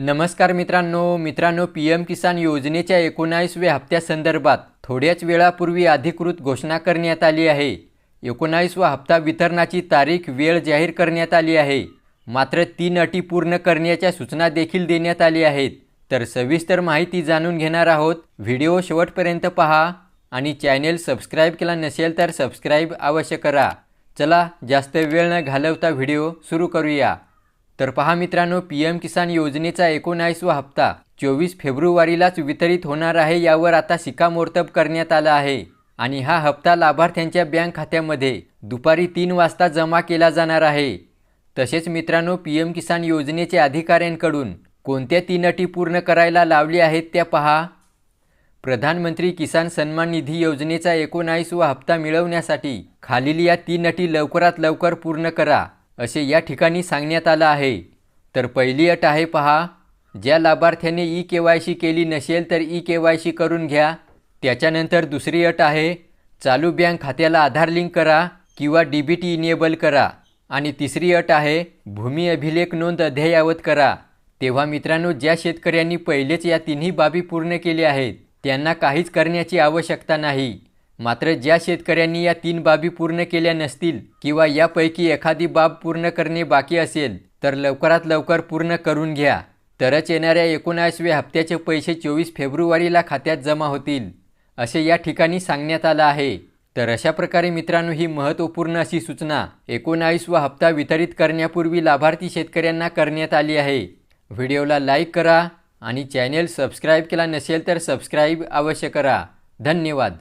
नमस्कार मित्रांनो मित्रांनो पी एम किसान योजनेच्या एकोणावीसव्या हप्त्यासंदर्भात थोड्याच वेळापूर्वी अधिकृत घोषणा करण्यात आली आहे. एकोणावीसवा हप्ता वितरणाची तारीख वेळ जाहीर करण्यात आली आहे. मात्र तीन अटी पूर्ण करण्याच्या सूचना देखील देण्यात आली आहेत. तर सविस्तर माहिती जाणून घेणार आहोत. व्हिडिओ शेवटपर्यंत पहा आणि चॅनेल सबस्क्राईब केला नसेल तर सबस्क्राईब अवश्य करा. चला जास्त वेळ न घालवता व्हिडिओ सुरू करूया. तर पहा मित्रांनो पी एम किसान योजनेचा एकोणावीसवा हप्ता चोवीस फेब्रुवारीलाच वितरित होणार आहे यावर आता शिक्कामोर्तब करण्यात आला आहे. आणि हा हप्ता लाभार्थ्यांच्या बँक खात्यामध्ये दुपारी तीन वाजता जमा केला जाणार आहे. तसेच मित्रांनो पी एम किसान योजनेच्या अधिकाऱ्यांकडून कोणत्या तीन अटी पूर्ण करायला लावल्या आहेत त्या पहा. प्रधानमंत्री किसान सन्मान निधी योजनेचा एकोणावीसवा हप्ता मिळवण्यासाठी खालील या तीन अटी लवकरात लवकर पूर्ण करा. असे या ठिकाणी सांगण्यात आलं आहे. तर पहिली अट आहे पहा ज्या लाभार्थ्याने ई के वाय सी केली नसेल तर ई के वाय सी करून घ्या. त्याच्यानंतर दुसरी अट आहे चालू बँक खात्याला आधार लिंक करा किंवा डी बी टी इनेबल करा. आणि तिसरी अट आहे भूमी अभिलेख नोंद अद्ययावत करा. तेव्हा मित्रांनो ज्या शेतकऱ्यांनी पहिलेच या तिन्ही बाबी पूर्ण केल्या आहेत त्यांना काहीच करण्याची आवश्यकता नाही. मात्र ज्या शेतकऱ्यांनी या तीन बाबी पूर्ण केल्या नसतील किंवा यापैकी एखादी बाब पूर्ण करणे बाकी असेल तर लवकरात लवकर पूर्ण करून घ्या. तरच येणाऱ्या एकोणावीसव्या हप्त्याचे पैसे चोवीस फेब्रुवारीला खात्यात जमा होतील असे या ठिकाणी सांगण्यात आलं आहे. तर अशा प्रकारे मित्रांनो ही महत्त्वपूर्ण अशी सूचना एकोणावीसवा हप्ता वितरित करण्यापूर्वी लाभार्थी शेतकऱ्यांना करण्यात आली आहे. व्हिडिओला लाईक करा आणि चॅनेल सबस्क्राईब केला नसेल तर सबस्क्राईब अवश्य करा. धन्यवाद.